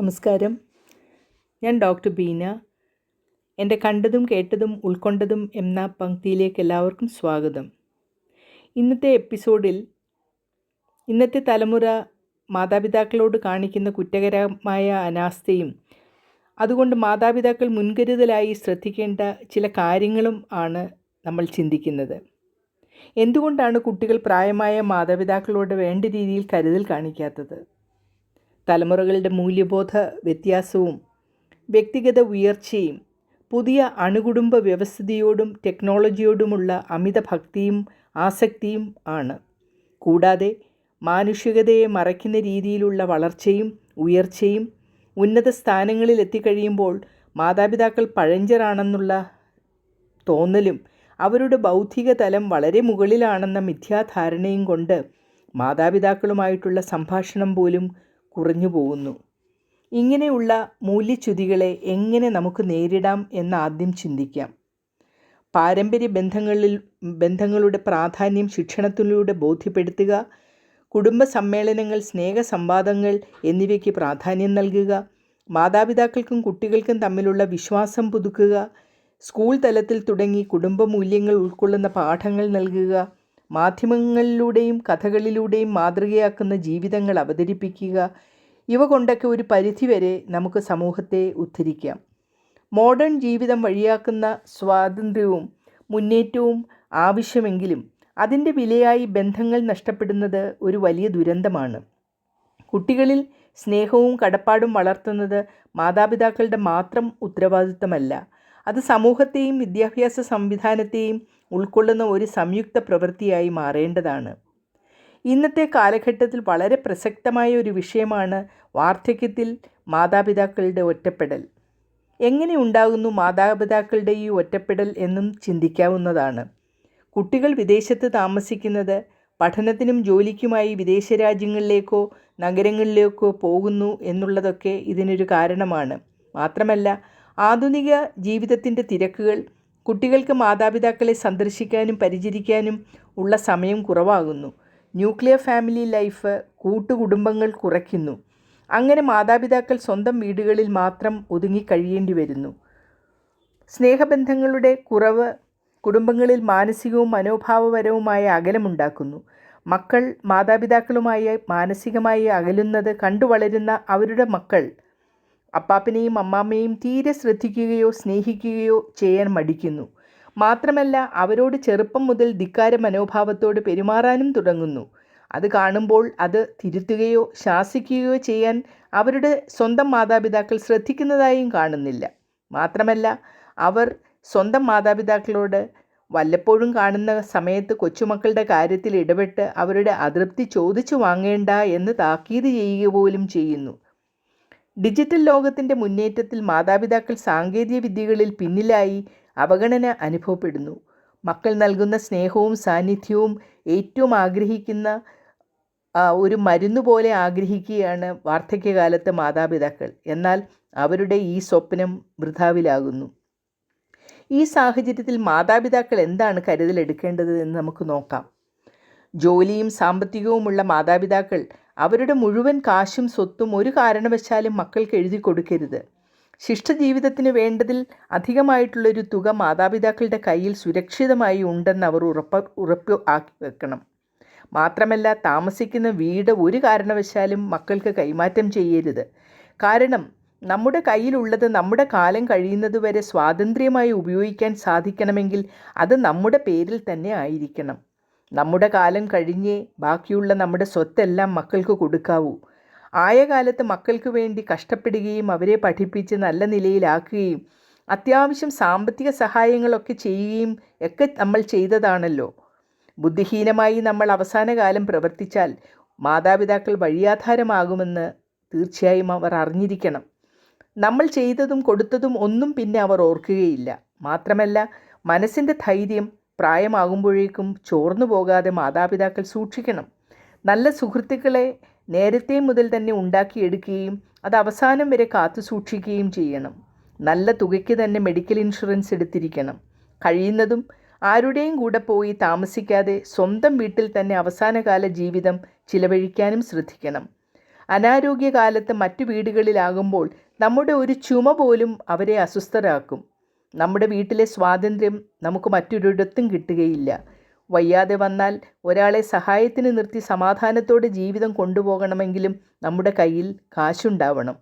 നമസ്കാരം. ഞാൻ ഡോക്ടർ ബീന. എന്റെ കണ്ടതും കേട്ടതും ഉൾക്കൊണ്ടതും എന്ന പങ്ക്തിയിലേക്ക് എല്ലാവർക്കും സ്വാഗതം. ഇന്നത്തെ എപ്പിസോഡിൽ ഇന്നത്തെ തലമുറ മാതാപിതാക്കളോട് കാണിക്കുന്ന കുറ്റകരമായ അനാസ്ഥയും അതുകൊണ്ട് മാതാപിതാക്കൾ മുൻകരുതലായി ശ്രദ്ധിക്കേണ്ട ചില കാര്യങ്ങളും ആണ് നമ്മൾ ചിന്തിക്കുന്നത്. എന്തുകൊണ്ടാണ് കുട്ടികൾ പ്രായമായ മാതാപിതാക്കളോട് വേണ്ട രീതിയിൽ കരുതൽ കാണിക്കാത്തത്? തലമുറകളുടെ മൂല്യബോധ വ്യത്യാസവും വ്യക്തിഗത ഉയർച്ചയും പുതിയ അണുകുടുംബ വ്യവസ്ഥിതിയോടും ടെക്നോളജിയോടുമുള്ള അമിത ഭക്തിയും ആസക്തിയും ആണ്. കൂടാതെ മാനുഷികതയെ മറയ്ക്കുന്ന രീതിയിലുള്ള വളർച്ചയും ഉയർച്ചയും ഉന്നത സ്ഥാനങ്ങളിൽ എത്തിക്കഴിയുമ്പോൾ മാതാപിതാക്കൾ പഴഞ്ചറാണെന്നുള്ള തോന്നലും അവരുടെ ബൗദ്ധിക തലം വളരെ മുകളിലാണെന്ന മിഥ്യാധാരണയും കൊണ്ട് മാതാപിതാക്കളുമായിട്ടുള്ള സംഭാഷണം പോലും കുറഞ്ഞു പോകുന്നു. ഇങ്ങനെയുള്ള മൂല്യച്യുതികളെ എങ്ങനെ നമുക്ക് നേരിടാം എന്ന് ആദ്യം ചിന്തിക്കാം. പാരമ്പര്യ ബന്ധങ്ങളിൽ ബന്ധങ്ങളുടെ പ്രാധാന്യം ശിക്ഷണത്തിലൂടെ ബോധ്യപ്പെടുത്തുക കുടുംബ സമ്മേളനങ്ങൾ സ്നേഹ സംവാദങ്ങൾ എന്നിവയ്ക്ക് പ്രാധാന്യം നൽകുക മാതാപിതാക്കൾക്കും കുട്ടികൾക്കും തമ്മിലുള്ള വിശ്വാസം പുതുക്കുക സ്കൂൾ തലത്തിൽ തുടങ്ങി കുടുംബ മൂല്യങ്ങൾ ഉൾക്കൊള്ളുന്ന പാഠങ്ങൾ നൽകുക മാധ്യമങ്ങളിലൂടെയും കഥകളിലൂടെയും മാതൃകയാക്കുന്ന ജീവിതങ്ങൾ അവതരിപ്പിക്കുക ഇവ കൊണ്ടൊക്കെ ഒരു പരിധിവരെ നമുക്ക് സമൂഹത്തെ ഉദ്ധരിക്കാം. മോഡേൺ ജീവിതം വഴിയാക്കുന്ന സ്വാതന്ത്ര്യവും മുന്നേറ്റവും ആവശ്യമെങ്കിലും അതിന്റെ വിലയായി ബന്ധങ്ങൾ നഷ്ടപ്പെടുന്നത് ഒരു വലിയ ദുരന്തമാണ്. കുട്ടികളിൽ സ്നേഹവും കടപ്പാടും വളർത്തുന്നത് മാതാപിതാക്കളുടെ മാത്രം ഉത്തരവാദിത്തമല്ല. അത് സമൂഹത്തെയും വിദ്യാഭ്യാസ സംവിധാനത്തെയും ഉൾക്കൊള്ളുന്ന ഒരു സംയുക്ത പ്രവൃത്തിയായി മാറേണ്ടതാണ്. ഇന്നത്തെ കാലഘട്ടത്തിൽ വളരെ പ്രസക്തമായ ഒരു വിഷയമാണ് വാർദ്ധക്യത്തിൽ മാതാപിതാക്കളുടെ ഒറ്റപ്പെടൽ. എങ്ങനെ ഉണ്ടാകുന്നു മാതാപിതാക്കളുടെ ഈ ഒറ്റപ്പെടൽ എന്നും ചിന്തിക്കാവുന്നതാണ്. കുട്ടികൾ വിദേശത്ത് താമസിക്കുന്നത് പഠനത്തിനും ജോലിക്കുമായി വിദേശ രാജ്യങ്ങളിലേക്കോ നഗരങ്ങളിലേക്കോ പോകുന്നു എന്നുള്ളതൊക്കെ ഇതിനൊരു കാരണമാണ്. മാത്രമല്ല ആധുനിക ജീവിതത്തിന്റെ തിരക്കുകൾ കുട്ടികൾക്ക് മാതാപിതാക്കളെ സന്ദർശിക്കാനും പരിചരിക്കാനും ഉള്ള സമയം കുറവാകുന്നു. ന്യൂക്ലിയർ ഫാമിലി ലൈഫ് കൂട്ടുകുടുംബങ്ങൾ കുറയ്ക്കുന്നു. അങ്ങനെ മാതാപിതാക്കൾ സ്വന്തം വീടുകളിൽ മാത്രം ഒതുങ്ങി കഴിയേണ്ടി വരുന്നു. സ്നേഹബന്ധങ്ങളുടെ കുറവ് കുടുംബങ്ങളിൽ മാനസികവും മനോഭാവപരവുമായ അകലമുണ്ടാക്കുന്നു. മക്കൾ മാതാപിതാക്കളുമായി മാനസികമായി അകലുന്നത് കണ്ടു വളരുന്ന അവരുടെ മക്കൾ അപ്പാപ്പനെയും അമ്മാമ്മയും തീരെ ശ്രദ്ധിക്കുകയോ സ്നേഹിക്കുകയോ ചെയ്യാൻ മടിക്കുന്നു. മാത്രമല്ല അവരോട് ചെറുപ്പം മുതൽ ധിക്കാര മനോഭാവത്തോട് പെരുമാറാനും തുടങ്ങുന്നു. അത് കാണുമ്പോൾ അത് തിരുത്തുകയോ ശാസിക്കുകയോ ചെയ്യാൻ അവരുടെ സ്വന്തം മാതാപിതാക്കൾ ശ്രദ്ധിക്കുന്നതായും കാണുന്നില്ല. മാത്രമല്ല അവർ സ്വന്തം മാതാപിതാക്കളോട് വല്ലപ്പോഴും കാണുന്ന സമയത്ത് കൊച്ചുമക്കളുടെ കാര്യത്തിൽ ഇടപെട്ട് അവരുടെ അതൃപ്തി ചോദിച്ചു വാങ്ങേണ്ട എന്ന് താക്കീത് ചെയ്യുക പോലും ചെയ്യുന്നു. ഡിജിറ്റൽ ലോകത്തിന്റെ മുന്നേറ്റത്തിൽ മാതാപിതാക്കൾ സാങ്കേതിക വിദ്യകളിൽ പിന്നിലായി അവഗണന അനുഭവപ്പെടുന്നു. മക്കൾ നൽകുന്ന സ്നേഹവും സാന്നിധ്യവും ഏറ്റവും ആഗ്രഹിക്കുന്ന ഒരു മരുന്ന് പോലെ ആഗ്രഹിക്കുകയാണ് വാർദ്ധക്യകാലത്ത് മാതാപിതാക്കൾ. എന്നാൽ അവരുടെ ഈ സ്വപ്നം വൃഥാവിലാകുന്നു. ഈ സാഹചര്യത്തിൽ മാതാപിതാക്കൾ എന്താണ് കരുതലെടുക്കേണ്ടത് എന്ന് നമുക്ക് നോക്കാം. ജോലിയും സാമ്പത്തികവുമുള്ള മാതാപിതാക്കൾ അവരുടെ മുഴുവൻ കാശും സ്വത്തും ഒരു കാരണവശാലും മക്കൾക്ക് എഴുതി കൊടുക്കരുത്. ശിഷ്ടജീവിതത്തിന് വേണ്ടതിൽ അധികമായിട്ടുള്ളൊരു തുക മാതാപിതാക്കളുടെ കയ്യിൽ സുരക്ഷിതമായി ഉണ്ടെന്ന് അവർ ഉറപ്പ് ഉറപ്പ് ആക്കി വെക്കണം. മാത്രമല്ല താമസിക്കുന്ന വീട് ഒരു കാരണവശാലും മക്കൾക്ക് കൈമാറ്റം ചെയ്യരുത്. കാരണം നമ്മുടെ കയ്യിലുള്ളത് നമ്മുടെ കാലം കഴിയുന്നതുവരെ സ്വാതന്ത്ര്യമായി ഉപയോഗിക്കാൻ സാധിക്കണമെങ്കിൽ അത് നമ്മുടെ പേരിൽ തന്നെ ആയിരിക്കണം. നമ്മുടെ കാലം കഴിഞ്ഞേ ബാക്കിയുള്ള നമ്മുടെ സ്വത്തെല്ലാം മക്കൾക്ക് കൊടുക്കാവൂ. ആയ കാലത്ത് മക്കൾക്ക് വേണ്ടി കഷ്ടപ്പെടുകയും അവരെ പഠിപ്പിച്ച് നല്ല നിലയിലാക്കുകയും അത്യാവശ്യം സാമ്പത്തിക സഹായങ്ങളൊക്കെ ചെയ്യുകയും ഒക്കെ നമ്മൾ ചെയ്തതാണല്ലോ. ബുദ്ധിഹീനമായി നമ്മൾ അവസാന കാലം പ്രവർത്തിച്ചാൽ മാതാപിതാക്കൾ വഴിയാധാരമാകുമെന്ന് തീർച്ചയായും അവർ അറിഞ്ഞിരിക്കണം. നമ്മൾ ചെയ്തതും കൊടുത്തതും ഒന്നും പിന്നെ അവർ ഓർക്കുകയില്ല. മാത്രമല്ല മനസ്സിന്റെ ധൈര്യം പ്രായമാകുമ്പോഴേക്കും ചോർന്നു പോകാതെ മാതാപിതാക്കൾ സൂക്ഷിക്കണം. നല്ല സുഹൃത്തുക്കളെ നേരത്തെ മുതൽ തന്നെ ഉണ്ടാക്കിയെടുക്കുകയും അത് അവസാനം വരെ കാത്തു സൂക്ഷിക്കുകയും ചെയ്യണം. നല്ല തുകയ്ക്ക് തന്നെ മെഡിക്കൽ ഇൻഷുറൻസ് എടുത്തിരിക്കണം. കഴിയുന്നതും ആരുടെയും കൂടെ പോയി താമസിക്കാതെ സ്വന്തം വീട്ടിൽ തന്നെ അവസാനകാല ജീവിതം ചിലവഴിക്കാനും ശ്രദ്ധിക്കണം. അനാരോഗ്യകാലത്ത് മറ്റു വീടുകളിലാകുമ്പോൾ നമ്മുടെ ഒരു ചുമ പോലും അവരെ അസ്വസ്ഥരാക്കും. നമ്മുടെ വീട്ടിലെ സ്വാതന്ത്ര്യം നമുക്ക് മറ്റൊരിടത്തും കിട്ടുകയില്ല. വയ്യാതെ വന്നാൽ ഒരാളെ സഹായത്തിന് നിർത്തി സമാധാനത്തോടെ ജീവിതം കൊണ്ടുപോകണമെങ്കിലും നമ്മുടെ കയ്യിൽ കാശുണ്ടാവണം.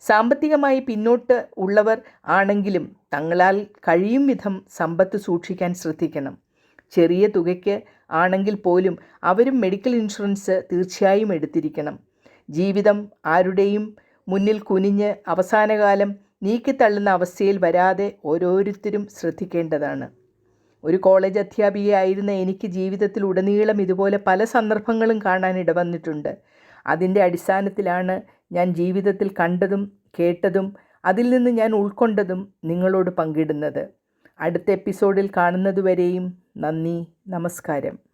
സാമ്പത്തികമായി പിന്നോട്ട് ഉള്ളവർ ആണെങ്കിലും തങ്ങളാൽ കഴിയും വിധം സമ്പത്ത് സൂക്ഷിക്കാൻ ശ്രദ്ധിക്കണം. ചെറിയ തുകയ്ക്ക് ആണെങ്കിൽ പോലും അവരും മെഡിക്കൽ ഇൻഷുറൻസ് തീർച്ചയായും എടുത്തിരിക്കണം. ജീവിതം ആരുടെയും മുന്നിൽ കുനിഞ്ഞ് അവസാനകാലം നീക്കിത്തള്ളുന്ന അവസ്ഥയിൽ വരാതെ ഓരോരുത്തരും ശ്രദ്ധിക്കേണ്ടതാണ്. ഒരു കോളേജ് അധ്യാപികയായിരുന്ന എനിക്ക് ജീവിതത്തിൽ ഉടനീളം ഇതുപോലെ പല സന്ദർഭങ്ങളും കാണാൻ ഇടവന്നിട്ടുണ്ട്. അതിന്റെ അടിസ്ഥാനത്തിലാണ് ഞാൻ ജീവിതത്തിൽ കണ്ടതും കേട്ടതും അതിൽ നിന്ന് ഞാൻ ഉൾക്കൊണ്ടതും നിങ്ങളോട് പങ്കിടുന്നത്. അടുത്ത എപ്പിസോഡിൽ കാണുന്നതുവരെയും നന്ദി നമസ്കാരം.